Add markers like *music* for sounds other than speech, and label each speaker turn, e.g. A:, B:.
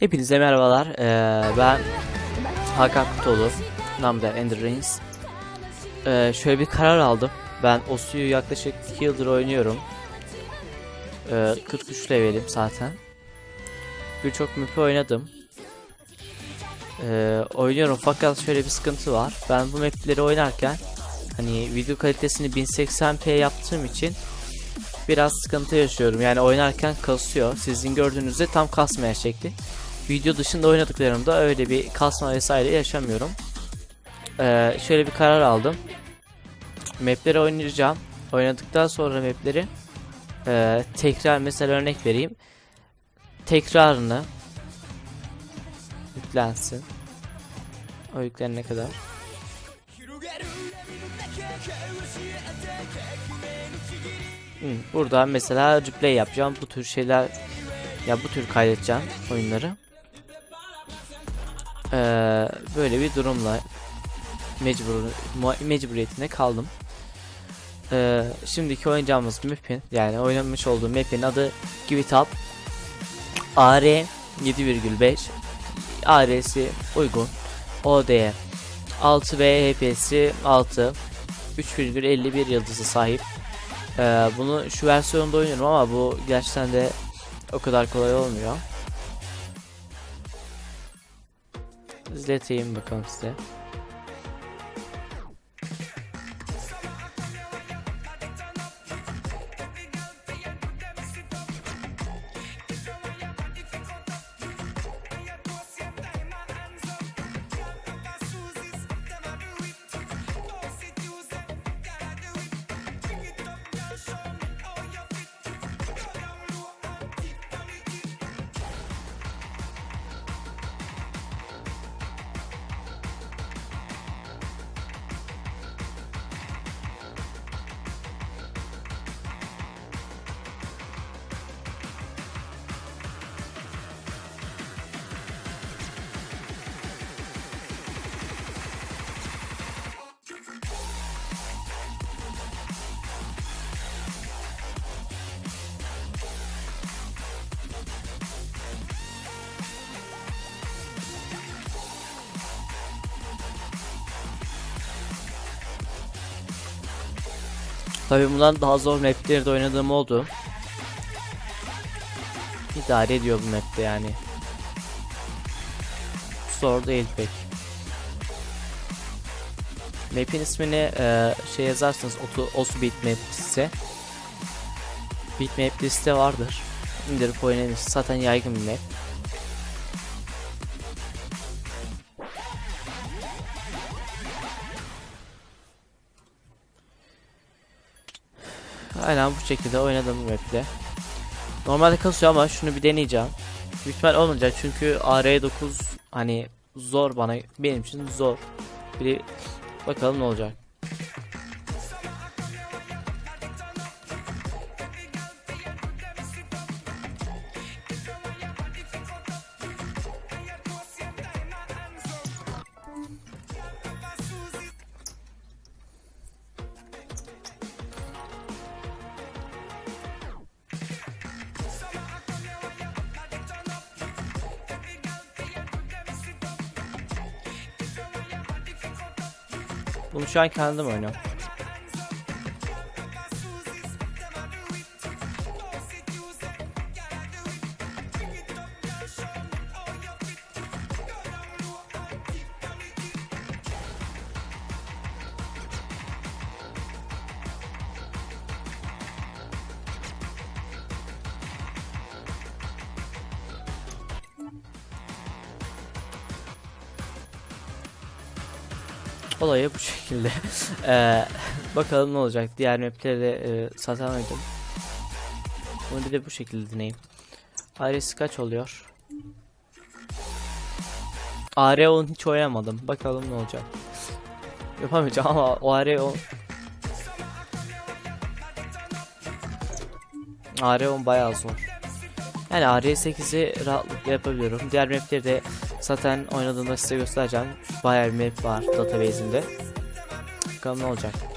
A: Hepinize merhabalar. Ee, ben Hakan Kutoğlu. Namda Ender Reigns. Ee, şöyle bir karar aldım. Ben Osu'yu yaklaşık 2 yıldır oynuyorum. Ee, 43 levelim zaten. Birçok map oynadım. Ee, oynuyorum fakat şöyle bir sıkıntı var. Ben bu mapleri oynarken hani video kalitesini 1080p yaptığım için biraz sıkıntı yaşıyorum. Yani oynarken kasıyor. Sizin gördüğünüzde tam kasmaya şekli. Video dışında oynadıklarımda öyle bir kasma vesaire yaşamıyorum. Ee, şöyle bir karar aldım. Mapleri oynayacağım. Oynadıktan sonra mapleri e, tekrar mesela örnek vereyim. Tekrarını yüklensin. O yüklenene kadar. Hmm, burada mesela replay yapacağım. Bu tür şeyler ya bu tür kaydedeceğim oyunları. Ee, böyle bir durumla mecbur mecburiyetine kaldım. Ee, şimdiki oynayacağımız map'in yani oynamış olduğum map'in adı Give It Up. AR 7,5 AR'si uygun. OD 6 ve HP'si 6 3,51 yıldızı sahip. Ee, bunu şu versiyonda oynuyorum ama bu gerçekten de o kadar kolay olmuyor. İzleteyim bakalım size. Tabii bundan daha zor mapleri de oynadığım oldu. İdare ediyor bu mapte yani. Zor değil pek. Map'in ismini e, şey yazarsanız osu bitmap ise bitmap liste vardır. İndirip oynayın. Zaten yaygın bir map. Aynen bu şekilde oynadım bu map'te. Normalde kasıyor ama şunu bir deneyeceğim. Büyük ihtimal olmayacak çünkü AR9 hani zor bana benim için zor. Bir bakalım ne olacak. Bunu şu an kendim oynuyorum. Olayı bu şekilde. Eee, *laughs* bakalım ne olacak. Diğer mapleri de e, satamadım. Bunu bir de bu şekilde deneyim. Ares kaç oluyor? AR10 hiç oynamadım. Bakalım ne olacak. *laughs* Yapamayacağım ama o AR10 AR10 bayağı zor. Yani AR8'i rahatlıkla yapabiliyorum. Diğer mapleri de zaten oynadığımda size göstereceğim. Bayağı bir map var database'imde. Bakalım ne olacak.